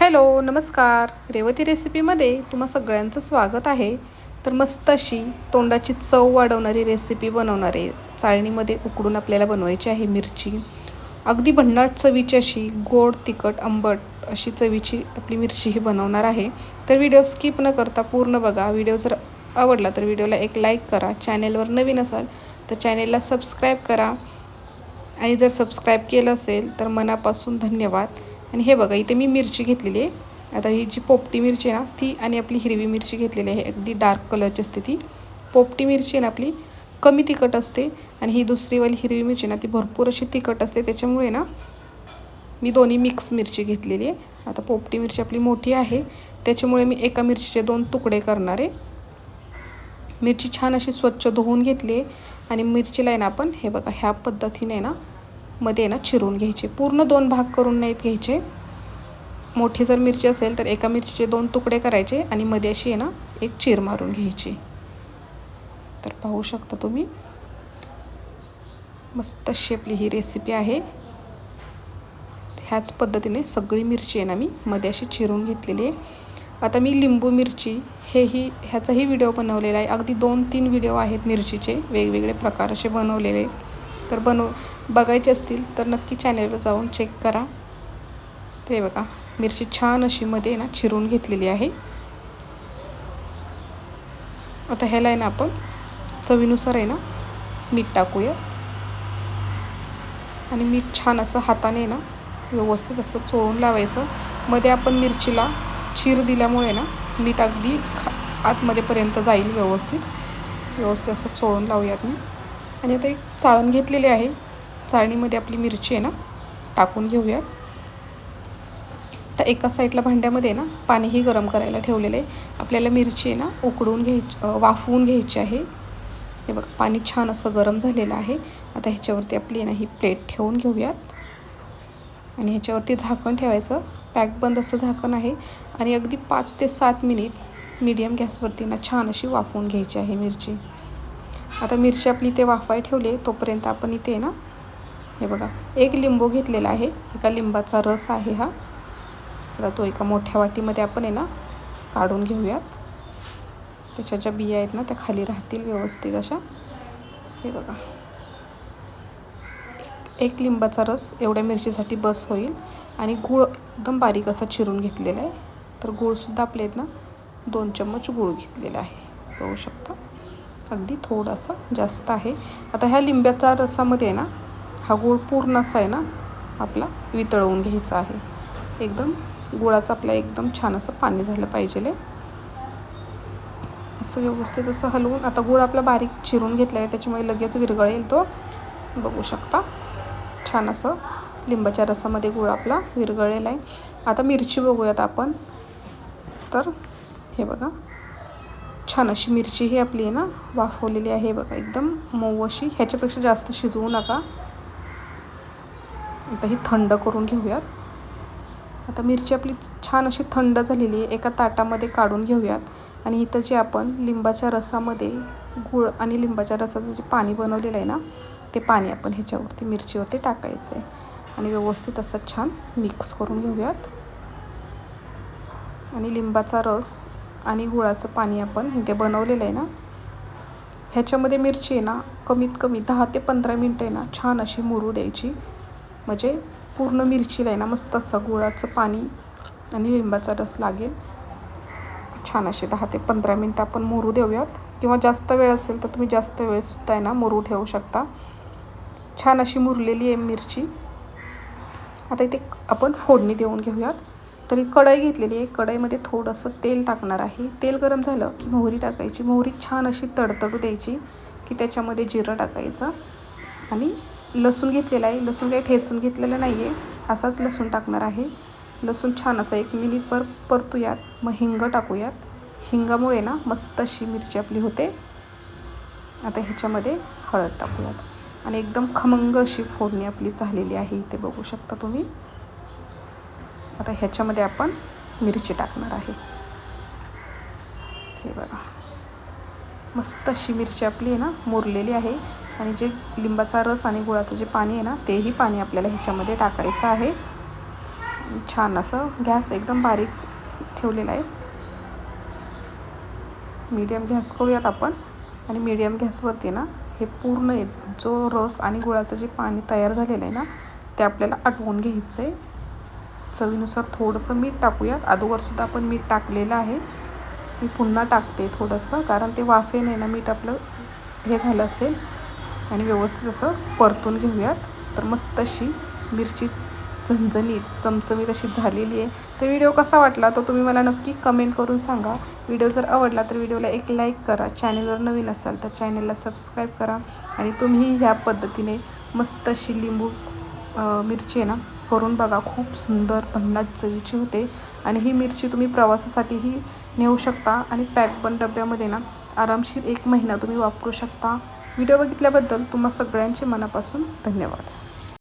Hello नमस्कार. रेवती रेसिपीमध्ये तुम्हा सगळ्यांचं स्वागत आहे. तर मस्त अशी तोंडाची चव वाढवणारी रेसिपी बनवणार. आहे चाळणीमध्ये उकडून आपल्याला बनवायची आहे मिरची. अगदी भन्नाट चवीची अशी गोड तिखट आंबट अशी चवीची आपली मिरची ही बनवणार आहे. तर व्हिडिओ स्किप न करता पूर्ण बघा. व्हिडिओ जर आवडला तर व्हिडिओला एक लाईक करा. चॅनेलवर नवीन असाल तर चॅनेलला सबस्क्राईब करा. आणि जर सबस्क्राईब केलं असेल तर मनापासून धन्यवाद. आणि हे बघा इथे मी मिरची घेतलेली आहे. आता ही जी पोपटी मिरची आहे ना ती आणि आपली हिरवी मिरची घेतलेली आहे. अगदी डार्क कलरची असते ती. पोपटी मिरची आहे ना आपली कमी तिखट असते आणि ही दुसरीवाली हिरवी मिरची ना ती भरपूर अशी तिखट असते. त्याच्यामुळे ना मी दोन्ही मिक्स मिरची घेतलेली आहे. आता पोपटी मिरची आपली मोठी आहे. त्याच्यामुळे मी एका मिरचीचे दोन तुकडे करणार आहे. मिरची छान अशी स्वच्छ धुवून घेतली आहे. आणि मिरचीला आहे ना आपण हे बघा ह्या पद्धतीने ना मध्ये ना चिरून घ्यायचे. पूर्ण दोन भाग करून नाहीत घ्यायचे. मोठी जर मिरची असेल तर एका मिरचीचे दोन तुकडे करायचे आणि मध्ये अशी आहे ना एक चीर मारून घ्यायची. तर पाहू शकता तुम्ही. मस्त अशी आपली ही रेसिपी आहे. ह्याच पद्धतीने सगळी मिरची आहे ना मी मध्ये अशी चिरून घेतलेली आहे. आता मी लिंबू मिरची हेही ह्याचाही व्हिडिओ बनवलेला आहे. अगदी दोन तीन व्हिडिओ आहेत मिरचीचे. वेगवेगळे प्रकार असे बनवलेले तर बनव बघायचे असतील तर नक्की चॅनेलवर जाऊन चेक करा. ते बघा मिरची छान अशी मध्ये ना चिरून घेतलेली आहे. आता ह्याला आहे ना आपण चवीनुसार आहे ना मीठ टाकूया. आणि मीठ छान असं हाताने ना व्यवस्थित असं चोळून लावायचं. मध्ये आपण मिरचीला चीर दिल्यामुळे ना मीठ अगदी खा आतमध्येपर्यंत जाईल व्यवस्थित. व्यवस्थित असं चोळून लावूयात मी. आणि आता एक चाळण घेतलेली आहे. चाळणीमध्ये आपली मिरची आहे ना टाकून घेऊया. तर एका साईडला भांड्यामध्ये ना पाणीही गरम करायला ठेवलेलं आहे. आपल्याला मिरची आहे ना उकडून घ्यायची वाफवून घ्यायची आहे. हे बघा पाणी छान असं गरम झालेलं आहे. आता ह्याच्यावरती आपली ना ही प्लेट ठेवून घेऊयात. आणि ह्याच्यावरती झाकण ठेवायचं. पॅक बंद असं झाकण आहे. आणि अगदी पाच ते सात मिनिट मीडियम गॅसवरती ना छान अशी वाफवून घ्यायची आहे मिरची. आता मिरची आपली ते वाफाय ठेवली तोपर्यंत आपण इथे ना हे बघा एक लिंबू घेतलेला आहे. एका लिंबाचा रस आहे हा. आता तो एका मोठ्या वाटीमध्ये आपण आहे ना काढून घेऊयात. त्याच्या ज्या बिया आहेत ना त्या खाली राहतील व्यवस्थित अशा. हे बघा. एक लिंबाचा रस एवढ्या मिरचीसाठी बस होईल. आणि गूळ एकदम बारीक असा चिरून घेतलेला आहे. तर गूळसुद्धा आपले आहेत ना दोन चम्मच गूळ घेतलेला आहे. बघू शकता. अगदी थोडासा जास्त आहे. आता ह्या लिंब्याच्या रसामध्ये आहे ना हा गूळ पूर्ण असा आहे ना आपला वितळवून घ्यायचा आहे. एकदम गुळाचं आपला एकदम छान असं पाणी झालं पाहिजे असं व्यवस्थित असं हलवून आता गुळ आपला बारीक चिरून घेतला आहे त्याच्यामुळे लगेच विरघळेल तो. बघू शकता. छान असं लिंबाच्या रसामध्ये गुळ आपला विरघळलेला आहे. आता मिरची बघूयात आपण. तर हे बघा छान अशी मिरची ही आपली आहे ना वाफवलेली आहे. बघा एकदम मऊ अशी. ह्याच्यापेक्षा जास्त शिजवू नका. आता ही थंड करून घेऊयात. आता मिरची आपली छान अशी थंड झालेली आहे. एका ताटामध्ये काढून घेऊयात. आणि इथं जे आपण लिंबाच्या रसामध्ये गूळ आणि लिंबाच्या रसाचं जे पाणी बनवलेलं आहे ना ते पाणी आपण ह्याच्यावरती मिरचीवरती टाकायचं आहे. आणि व्यवस्थित असं छान मिक्स करून घेऊयात. आणि लिंबाचा रस आणि गुळाचं पाणी आपण इथे बनवलेलं आहे ना ह्याच्यामध्ये मिरची आहे ना कमीत कमी दहा ते पंधरा मिनटं आहे ना छान अशी मुरू द्यायची. म्हणजे पूर्ण मिरचीला आहे ना मस्त असं गुळाचं पाणी आणि लिंबाचा रस लागेल. छान असे दहा ते पंधरा मिनटं आपण मोरू देऊयात. किंवा जास्त वेळ असेल तर तुम्ही जास्त वेळसुद्धा आहे ना मोरू ठेवू शकता. छान अशी मुरलेली आहे मिरची. आता इथे आपण फोडणी देऊन घेऊयात. तरी कढई घेतलेली आहे. कढईमध्ये थोडंसं तेल टाकणार आहे. तेल गरम झालं की मोहरी टाकायची. मोहरी छान अशी तडतडू द्यायची की त्याच्यामध्ये जिरं टाकायचं आणि लसूण घेतलेला आहे. लसूण काही ठेचून घेतलेलं नाही आहे असाच लसूण टाकणार आहे. लसूण छान असं एक मिनिटभर परतूयात. मग हिंग टाकूयात. हिंगामुळे ना मस्त अशी मिरची आपली होते. आता ह्याच्यामध्ये हळद टाकूयात. आणि एकदम खमंग अशी फोडणी आपली झालेली आहे इथे बघू शकता तुम्ही. आता ह्याच्यामध्ये आपण मिरची टाकणार आहे. हे बघा. मस्त अशी मिरची आपली आहे ना मुरलेली आहे. आणि जे लिंबाचा रस आणि गुळाचं जे पाणी आहे ना तेही पाणी आपल्याला ह्याच्यामध्ये टाकायचं आहे. छान असं गॅस एकदम बारीक ठेवलेला आहे. मीडियम गॅस करूयात आपण. आणि मीडियम गॅसवरती ना हे पूर्ण जो रस आणि गुळाचं जे पाणी तयार झालेलं आहे ना ते आपल्याला आटवून घ्यायचं आहे चवीनुसार थोडंसं मीठ टाकूयात. अगोदरसुद्धा आपण मीठ टाकलेलं आहे. मी पुन्हा टाकते थोडंसं कारण ते वाफेने ना मीठ आपलं हे झालं असेल आणि व्यवस्थित असं परतून घेऊयात. तर मस्त अशी मिरची झणझणीत चमचमीत अशी झालेली आहे. तर व्हिडिओ कसा वाटला तो तुम्ही मला नक्की कमेंट करून सांगा. व्हिडिओ जर आवडला तर व्हिडिओला एक लाईक करा. चॅनलवर नवीन असाल तर चॅनलला सबस्क्राईब करा. आणि तुम्ही ह्या पद्धतीने मस्त अशी लिंबू मिरची आहे ना करून बघा खूप सुंदर भन्नाट चवीची होते. आणि ही मिरची तुम्ही प्रवासासाठीही नेऊ शकता आणि पॅक पण डब्यामध्ये ना आरामशीर एक महिना तुम्ही वापरू शकता. व्हिडिओ बघितल्याबद्दल तुम्हा सगळ्यांचे मनापासून धन्यवाद.